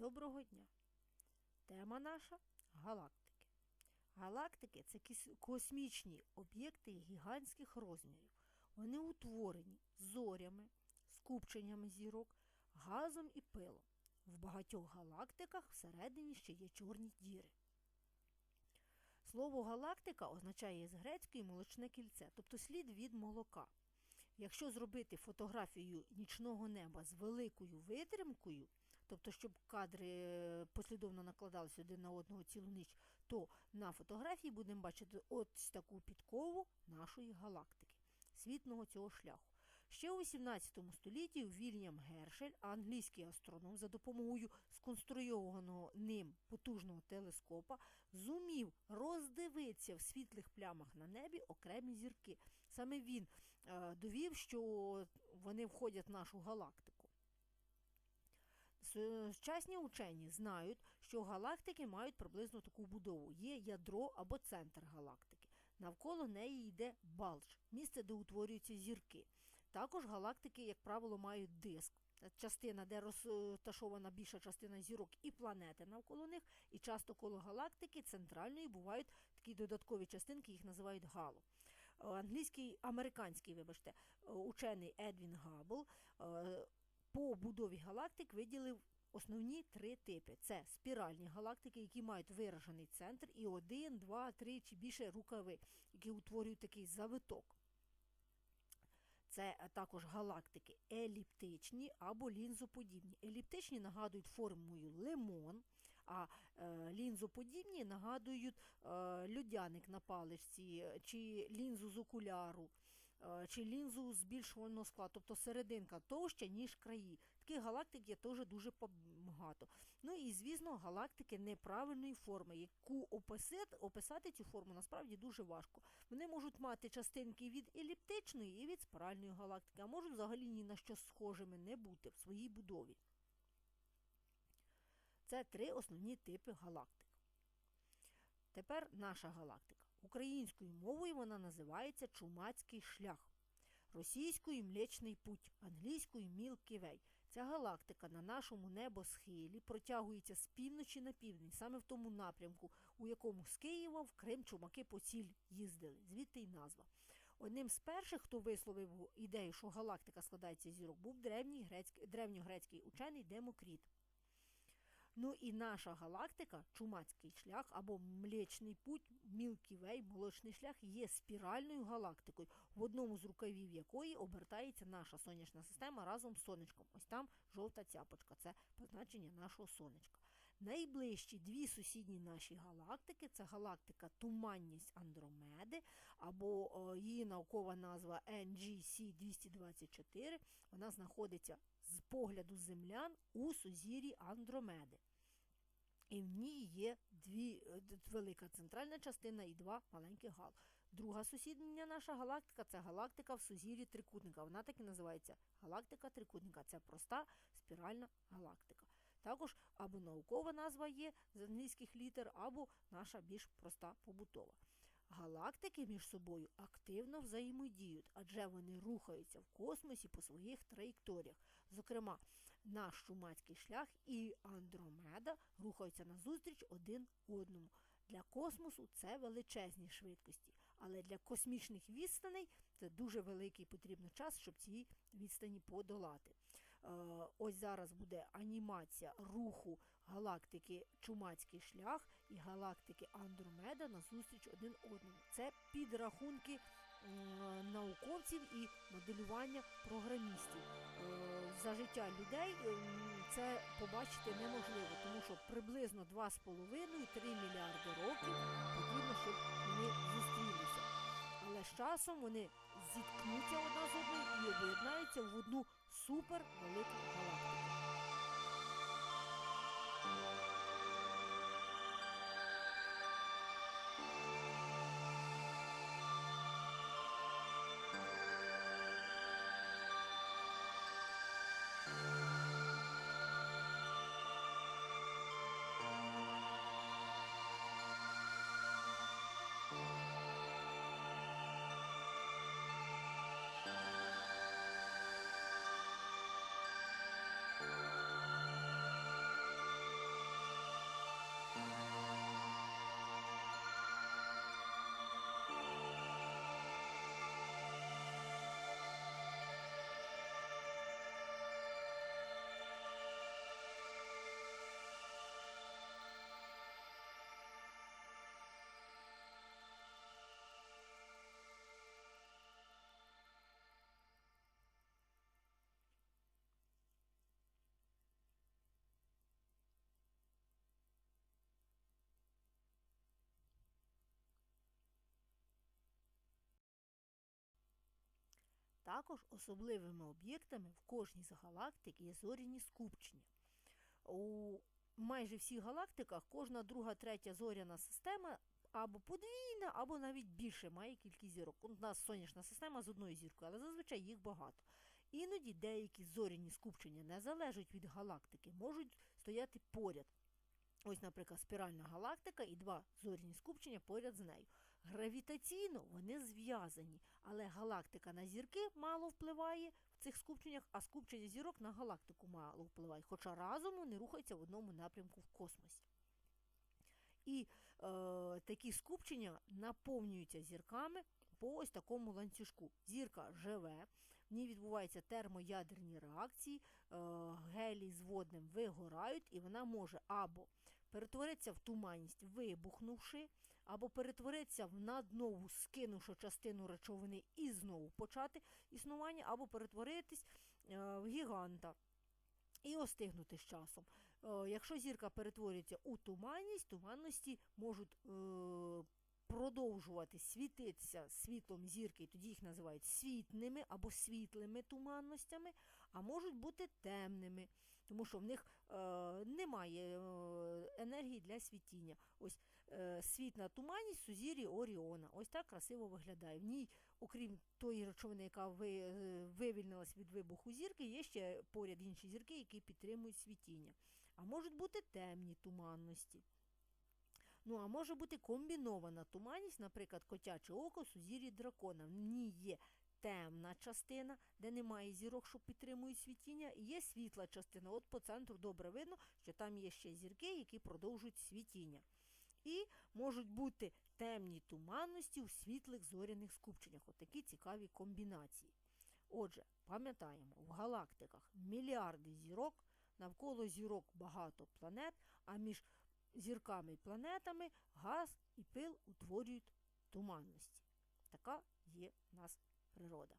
Доброго дня! Тема наша галактики. Галактики це космічні об'єкти гігантських розмірів. Вони утворені зорями, скупченнями зірок, газом і пилом. В багатьох галактиках всередині ще є чорні діри. Слово галактика означає з грецької молочне кільце, тобто слід від молока. Якщо зробити фотографію нічного неба з великою витримкою, тобто щоб кадри е, послідовно накладалися один на одного цілу ніч, то на фотографії будемо бачити ось таку підкову нашої галактики, світного цього шляху. Ще у 18 столітті Вільям Гершель, англійський астроном, за допомогою сконструйованого ним потужного телескопа, зумів роздивитися в світлих плямах на небі окремі зірки. Саме він е, довів, що вони входять в нашу галактику. Сучасні учені знають, що галактики мають приблизно таку будову. Є ядро або центр галактики. Навколо неї йде балдж, місце, де утворюються зірки. Також галактики, як правило, мають диск. Частина, де розташована більша частина зірок і планети навколо них, і часто коло галактики центральної бувають такі додаткові частинки, їх називають гало. Е, Англійський, американський, вибачте, е, учений Едвін Габл е, по будові галактик виділив основні три типи: це спіральні галактики, які мають виражений центр, і один, два, три чи більше рукави, які утворюють такий завиток. Це е, також галактики еліптичні або лінзоподібні. Еліптичні нагадують формою лимон, а е, лінзоподібні нагадують е, льодяник на паличці, чи лінзу з окуляру, чи лінзу збільшуваного скла, тобто серединка товща, ніж краї. Таких галактик є теж дуже багато. Ну і, звісно, галактики неправильної форми, яку описати, описати цю форму насправді дуже важко. Вони можуть мати частинки від еліптичної і від спиральної галактики, а можуть взагалі ні на що схожими не бути в своїй будові. Це три основні типи галактик. Тепер наша галактика. Українською мовою вона називається Чумацький шлях, російською Млечний Путь, англійською Way. Ця галактика на нашому небосхилі протягується з півночі на південь, саме в тому напрямку, у якому з Києва в Крим чумаки по ціль їздили, звідти й назва. Одним з перших, хто висловив ідею, що галактика складається зірок, був древній грецький, древньогрецький учений Демокріт. Ну і наша галактика, Чумацький шлях або Млечний путь, Way, молочний шлях, є спіральною галактикою, в одному з рукавів якої обертається наша сонячна система разом з сонечком. Ось там жовта цяпочка, це позначення нашого сонечка. Найближчі дві сусідні наші галактики це галактика Туманність Андромеди, або о, її наукова назва NGC 224. Вона знаходиться з погляду землян у сузір'ї Андромеди. І в ній є дві е, велика центральна частина і два маленьких гал. Друга сусідня наша галактика це галактика в сузір'ї трикутника. Вона так і називається галактика трикутника. Це проста спіральна галактика. Також або наукова назва є з англійських літер, або наша більш проста побутова. Галактики між собою активно взаємодіють, адже вони рухаються в космосі по своїх траєкторіях. Зокрема, наш Чумацький шлях і Андромеда рухаються назустріч один одному. Для космосу це величезні швидкості, але для космічних відстаней це дуже великий потрібно час, щоб ці відстані подолати. Е, ось зараз буде анімація руху галактики Чумацький шлях і галактики Андромеда назустріч один одному. Це підрахунки науковців і моделювання програмістів. Е, За життя людей це побачити неможливо, тому що приблизно 2,5-3 мільярди років потрібно, щоб вони зустрілися. Але з часом вони зіткнуться одна з одною і об'єднаються в одну супер велику галактику. Також особливими об'єктами в кожній з галактик є зоряні скупчення. У майже всіх галактиках кожна друга, третя зоряна система або подвійна, або навіть більше має кількість зірок. У нас сонячна система з одною зіркою, але зазвичай їх багато. Іноді деякі зоряні скупчення не залежать від галактики, можуть стояти поряд. Ось, наприклад, спіральна галактика і два зоряні скупчення поряд з нею. Гравітаційно вони зв'язані, але галактика на зірки мало впливає в цих скупченнях, а скупчення зірок на галактику мало впливає, хоча разом вони рухаються в одному напрямку в космосі. І е, такі скупчення наповнюються зірками по ось такому ланцюжку. Зірка живе, в ній відбуваються термоядерні реакції, е, гелій з водним вигорають, і вона може або перетворитися в туманність, вибухнувши, або перетворитися в наднову, скинувши частину речовини і знову почати існування, або перетворитись е, в гіганта. І остигнути з часом. Е, якщо зірка перетворюється у туманність, туманності можуть е, продовжувати світитися світлом зірки, і тоді їх називають світними або світлими туманностями, а можуть бути темними, тому що в них е, немає е, енергії для світіння. Ось е, світна туманність сузір'ї Оріона. Ось так красиво виглядає. В ній, окрім тої речовини, яка ви, е, вивільнилась від вибуху зірки, є ще поряд інші зірки, які підтримують світіння. А можуть бути темні туманності. Ну, а може бути комбінована туманність, наприклад, котяче око сузір'ї дракона. В ній є темна частина, де немає зірок, що підтримують світіння, і є світла частина. От по центру добре видно, що там є ще зірки, які продовжують світіння. І можуть бути темні туманності у світлих зоряних скупченнях. От такі цікаві комбінації. Отже, пам'ятаємо, в галактиках мільярди зірок, навколо зірок багато планет, а між зірками і планетами газ і пил утворюють туманності. Така є в нас природа.